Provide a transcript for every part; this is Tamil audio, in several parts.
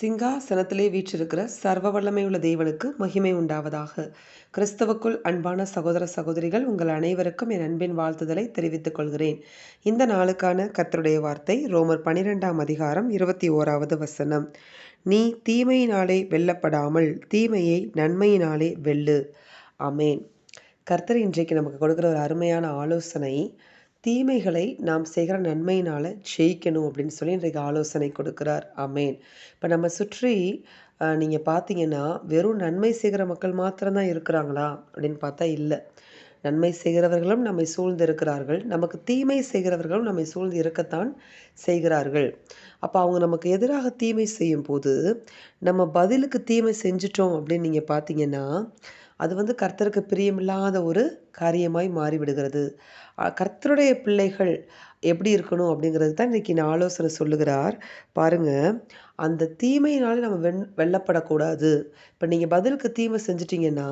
சிங்காசனத்திலே வீற்றிருக்கிற சர்வ வல்லமையுள்ள தேவனுக்கு மகிமை உண்டாவதாக. கிறிஸ்தவுக்குள் அன்பான சகோதர சகோதரிகள் உங்கள் அனைவருக்கும் என் அன்பின் வாழ்த்துதலை தெரிவித்துக் கொள்கிறேன். இந்த நாளுக்கான கர்த்தருடைய வார்த்தை ரோமர் பனிரெண்டாம் அதிகாரம் இருபத்தி ஓராவது வசனம். நீ தீமையினாலே வெல்லப்படாமல் தீமையை நன்மையினாலே வெல்லு. அமேன் கர்த்தர் இன்றைக்கு நமக்கு கொடுக்குற ஒரு அருமையான ஆலோசனை தீமைகளை நாம் செய்கிற நன்மையினால் ஜெயிக்கணும் அப்படின்னு சொல்லி இன்றைக்கு ஆலோசனை கொடுக்குறார். அமேன் இப்போ நம்ம சுற்றி நீங்கள் பார்த்தீங்கன்னா வெறும் நன்மை செய்கிற மக்கள் மாத்திரம்தான் இருக்கிறாங்களா அப்படின்னு பார்த்தா இல்லை. நன்மை செய்கிறவர்களும் நம்மை சூழ்ந்து இருக்கிறார்கள் நமக்கு தீமை செய்கிறவர்களும் நம்மை சூழ்ந்து இருக்கத்தான் செய்கிறார்கள். அப்போ அவங்க நமக்கு எதிராக தீமை செய்யும் போது நம்ம பதிலுக்கு தீமை செஞ்சிட்டோம் அப்படின்னு நீங்கள் பார்த்தீங்கன்னா அது வந்து கர்த்தருக்கு பிரியமில்லாத ஒரு காரியமாய் மாறிவிடுகிறது. கர்த்தருடைய பிள்ளைகள் எப்படி இருக்கணும் அப்படிங்கிறது தான் இன்றைக்கி நான் ஆலோசனை சொல்லுகிறார். பாருங்கள் அந்த தீமையினாலே நம்ம வெண் வெல்லப்படக்கூடாது. இப்போ நீங்கள் பதிலுக்கு தீமை செஞ்சிட்டிங்கன்னா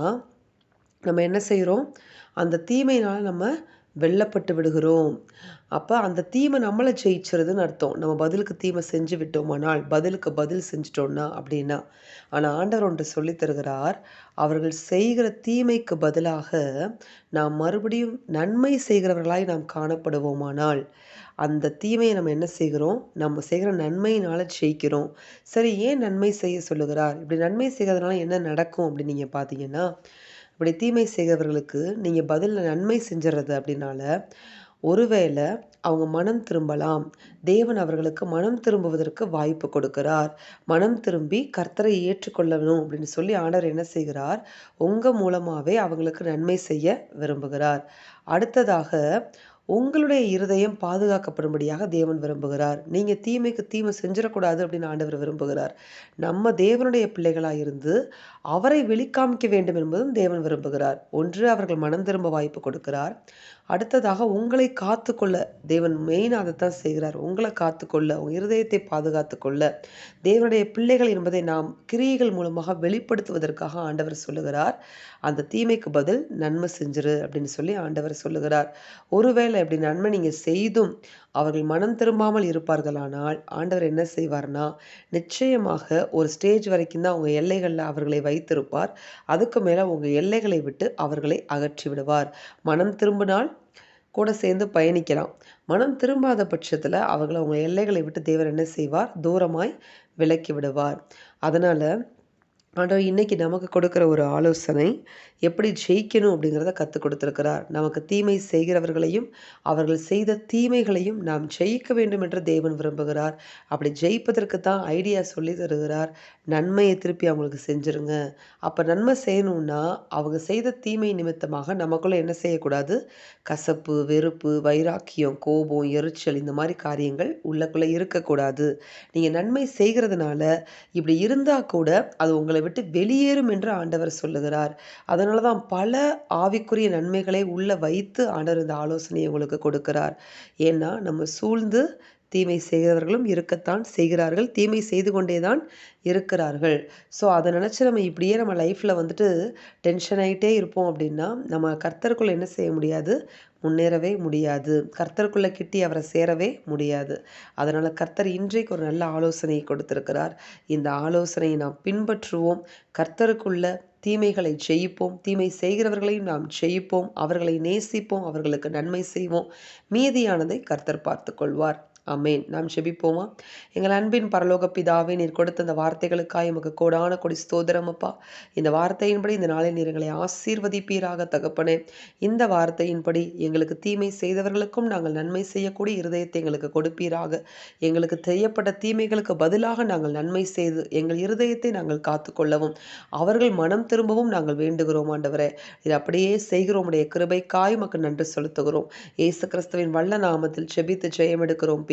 நம்ம என்ன செய்கிறோம் அந்த தீமையினால் நம்ம வெல்லப்பட்டு விடுகிறோம். அப்போ அந்த தீமை நம்மளை ஜெயிச்சிருதுன்னு அர்த்தம். நம்ம பதிலுக்கு தீமை செஞ்சு விட்டோமானால் பதிலுக்கு பதில் செஞ்சிட்டோம்னா அப்படின்னா. ஆனால் ஆண்டவர் ஒன்று சொல்லி தருகிறார் அவர்கள் செய்கிற தீமைக்கு பதிலாக நாம் மறுபடியும் நன்மை செய்கிறவர்களாய் நாம் காணப்படுவோமானால் அந்த தீமையை நம்ம என்ன செய்கிறோம்? நம்ம செய்கிற நன்மையினால் ஜெயிக்கிறோம். சரி ஏன் நன்மை செய்ய சொல்லுகிறார்? இப்படி நன்மை செய்கிறதுனால என்ன நடக்கும் அப்படின்னு நீங்கள் பார்த்தீங்கன்னா இப்படி தீமை செய்கிறவர்களுக்கு நீங்கள் பதில் நன்மை செஞ்சிடறது அப்படின்னால ஒருவேளை அவங்க மனம் திரும்பலாம். தேவன் அவர்களுக்கு மனம் திரும்புவதற்கு வாய்ப்பு கொடுக்கிறார். மனம் திரும்பி கர்த்தரை ஏற்றுக்கொள்ளணும் அப்படின்னு சொல்லி ஆண்டவர் என்ன செய்கிறார்? உங்கள் மூலமாகவே அவங்களுக்கு நன்மை செய்ய விரும்புகிறார். அடுத்ததாக உங்களுடைய இருதயம் பாதுகாக்கப்படும்படியாக தேவன் விரும்புகிறார். நீங்கள் தீமைக்கு தீமை செஞ்சிடக்கூடாது அப்படின்னு ஆண்டவர் விரும்புகிறார். நம்ம தேவனுடைய பிள்ளைகளாக இருந்து அவரை வெளிக்காமிக்க வேண்டும் என்பதும் தேவன் விரும்புகிறார். ஒன்று அவர்கள் மனம் திரும்ப வாய்ப்பு கொடுக்கிறார். அடுத்ததாக உங்களை காத்துக்கொள்ள தேவன் மெயின் அதை தான் செய்கிறார். உங்களை காத்துக்கொள்ள உங்கள் இருதயத்தை பாதுகாத்து கொள்ள தேவனுடைய பிள்ளைகள் என்பதை நாம் கிரியைகள் மூலமாக வெளிப்படுத்துவதற்காக ஆண்டவர் சொல்லுகிறார். அந்த தீமைக்கு பதில் நன்மை செஞ்சிரு அப்படின்னு சொல்லி ஆண்டவர் சொல்லுகிறார். ஒருவேளை இப்படி நன்மை நீங்கள் செய்தும் அவர்கள் மனம் திரும்பாமல் இருப்பார்களானால் ஆண்டவர் என்ன செய்வார்னா நிச்சயமாக ஒரு ஸ்டேஜ் வரைக்கும் தான் உங்கள் எல்லைகளில் அவர்களை வைத்திருப்பார். அதுக்கு மேலே உங்கள் எல்லைகளை விட்டு அவர்களை அகற்றி விடுவார். மனம் திரும்பினால் கூட சேர்ந்து பயணிக்கலாம். மனம் திரும்பாத பட்சத்தில் அவர்களை அவங்க எல்லைகளை விட்டு தேவர் என்ன செய்வார்? தூரமாய் விலக்கி விடுவார். அதனால் ஆண்டவர் இன்றைக்கி நமக்கு கொடுக்குற ஒரு ஆலோசனை எப்படி ஜெயிக்கணும் அப்படிங்கிறத கற்றுக் கொடுத்துருக்கிறார். நமக்கு தீமை செய்கிறவர்களையும் அவர்கள் செய்த தீமைகளையும் நாம் ஜெயிக்க வேண்டும் என்று தேவன் விரும்புகிறார். அப்படி ஜெயிப்பதற்கு தான் ஐடியா சொல்லி தருகிறார். நன்மையை திருப்பி அவங்களுக்கு செஞ்சுருங்க. அப்போ நன்மை செய்யணும்னா அவங்க செய்த தீமை நிமித்தமாக நமக்குள்ளே என்ன செய்யக்கூடாது? கசப்பு வெறுப்பு வைராக்கியம் கோபம் எரிச்சல் இந்த மாதிரி காரியங்கள் உள்ளக்குள்ளே இருக்கக்கூடாது. நீங்கள் நன்மை செய்கிறதுனால இப்படி இருந்தால் கூட அது உங்களை விட்டு வெளியேறும் என்று ஆண்டவர் சொல்லுகிறார். அதனால் தான் பல ஆவிக்குரிய நன்மைகளை உள்ள வைத்து ஆண்டவர் இந்த ஆலோசனையை உங்களுக்கு கொடுக்கிறார். ஏன்னா நம்ம சூழ்ந்து தீமை செய்கிறவர்களும் இருக்கத்தான் செய்கிறார்கள். தீமை செய்து கொண்டே தான் இருக்கிறார்கள். ஸோ அதை நினச்சி நம்ம இப்படியே நம்ம லைஃப்பில் வந்துட்டு டென்ஷன் ஆகிட்டே இருப்போம் அப்படின்னா நம்ம கர்த்தருக்குள்ளே என்ன செய்ய முடியாது? முன்னேறவே முடியாது. கர்த்தருக்குள்ளே கிட்டி அவரை சேரவே முடியாது. அதனால் கர்த்தர் இன்றைக்கு ஒரு நல்ல ஆலோசனையை கொடுத்துருக்கிறார். இந்த ஆலோசனையை நாம் பின்பற்றுவோம். கர்த்தருக்குள்ள தீமைகளை ஜெயிப்போம். தீமை செய்கிறவர்களையும் நாம் ஜெயிப்போம். அவர்களை நேசிப்போம். அவர்களுக்கு நன்மை செய்வோம். மீதியானதை கர்த்தர் பார்த்து கொள்வார் அமேன் நாம் செபிப்போமா? எங்கள் அன்பின் பரலோக பிதாவே நீர் கொடுத்த அந்த வார்த்தைகளுக்காக எமக்கு கோடான கொடி ஸ்தோதிரம் அப்பா. இந்த வார்த்தையின்படி இந்த நாளில் நீர் எங்களை ஆசீர்வதிப்பீராக தகப்பனே. இந்த வார்த்தையின்படி எங்களுக்கு தீமை செய்தவர்களுக்கும் நாங்கள் நன்மை செய்யக்கூடிய இருதயத்தை எங்களுக்கு கொடுப்பீராக. எங்களுக்கு செய்யப்பட்ட தீமைகளுக்கு பதிலாக நாங்கள் நன்மை செய்து எங்கள் இருதயத்தை நாங்கள் காத்துக்கொள்ளவும் அவர்கள் மனம் திரும்பவும் நாங்கள் வேண்டுகிறோம் ஆண்டவரே. இது அப்படியே செய்கிறோம். உடைய கிருபைக்காய் மக்கள் நன்றி செலுத்துகிறோம். ஏசு கிறிஸ்துவின் வல்ல நாமத்தில் செபித்து ஜெயம் எடுக்கிறோம்